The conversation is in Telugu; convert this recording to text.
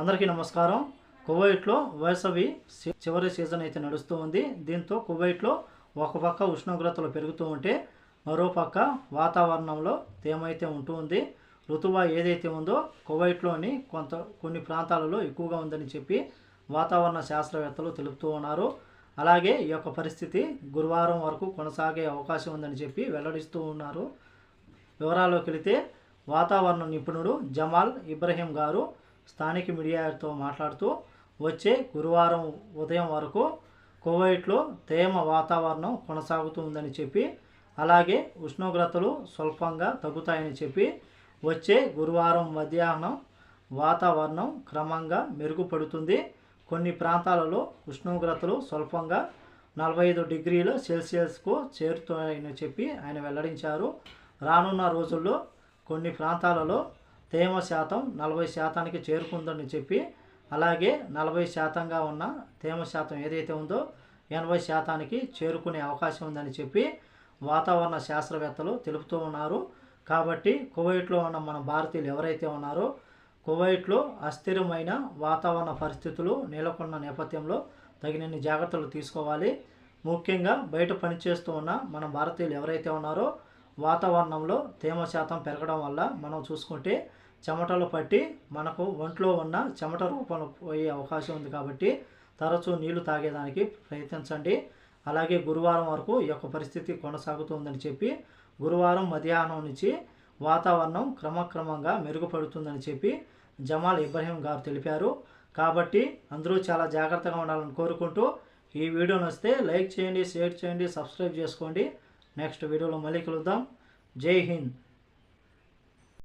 అందరికీ నమస్కారం. కువైట్లో వేసవి చివరి సీజన్ అయితే నడుస్తూ ఉంది. దీంతో కువైట్లో ఒక పక్క ఉష్ణోగ్రతలు పెరుగుతూ ఉంటే మరోపక్క వాతావరణంలో తేమ అయితే ఉంటూ ఉంది. ఋతువ ఏదైతే ఉందో కువైట్లోని కొంత కొన్ని ప్రాంతాలలో ఎక్కువగా ఉందని చెప్పి వాతావరణ శాస్త్రవేత్తలు తెలుపుతూ ఉన్నారు. అలాగే ఈ యొక్క పరిస్థితి గురువారం వరకు కొనసాగే అవకాశం ఉందని చెప్పి వెల్లడిస్తూ ఉన్నారు. వివరాల్లోకి వెళితే వాతావరణ నిపుణుడు జమాల్ ఇబ్రహీం గారు స్థానిక మీడియాతో మాట్లాడుతూ వచ్చే గురువారం ఉదయం వరకు కువైట్లో తేమ వాతావరణం కొనసాగుతుందని చెప్పి అలాగే ఉష్ణోగ్రతలు స్వల్పంగా తగ్గుతాయని చెప్పి వచ్చే గురువారం మధ్యాహ్నం వాతావరణం క్రమంగా మెరుగుపడుతుంది. కొన్ని ప్రాంతాలలో ఉష్ణోగ్రతలు స్వల్పంగా నలభై ఐదు డిగ్రీల సెల్సియస్కు చేరుతాయని చెప్పి ఆయన వెల్లడించారు. రానున్న రోజుల్లో కొన్ని ప్రాంతాలలో తేమ శాతం నలభై శాతానికి చేరుకుందని చెప్పి అలాగే నలభై శాతంగా ఉన్న తేమ శాతం ఏదైతే ఉందో ఎనభై శాతానికి చేరుకునే అవకాశం ఉందని చెప్పి వాతావరణ శాస్త్రవేత్తలు తెలుపుతూ ఉన్నారు. కాబట్టి కువైట్లో ఉన్న మన భారతీయులు ఎవరైతే ఉన్నారో కువైట్లో అస్థిరమైన వాతావరణ పరిస్థితులు నెలకొన్న నేపథ్యంలో తగినన్ని జాగ్రత్తలు తీసుకోవాలి. ముఖ్యంగా బయట పనిచేస్తూ ఉన్న మన భారతీయులు ఎవరైతే ఉన్నారో వాతావరణంలో తేమ శాతం పెరగడం వల్ల మనం చూసుకుంటే చెమటలు పట్టి మనకు ఒంట్లో ఉన్న చెమట రూపంలో పోయే అవకాశం ఉంది కాబట్టి తరచూ నీళ్ళు తాగేదానికి ప్రయత్నించండి. అలాగే గురువారం వరకు ఈ యొక్క పరిస్థితి కొనసాగుతుందని చెప్పి గురువారం మధ్యాహ్నం నుంచి వాతావరణం క్రమక్రమంగా మెరుగుపడుతుందని చెప్పి జమాల్ ఇబ్రహీం గారు తెలిపారు. కాబట్టి అందరూ చాలా జాగ్రత్తగా ఉండాలని కోరుకుంటూ ఈ వీడియో నచ్చితే లైక్ చేయండి షేర్ చేయండి సబ్స్క్రైబ్ చేసుకోండి. నెక్స్ట్ వీడియోలో మళ్ళీ కలుద్దాం. జై హింద్.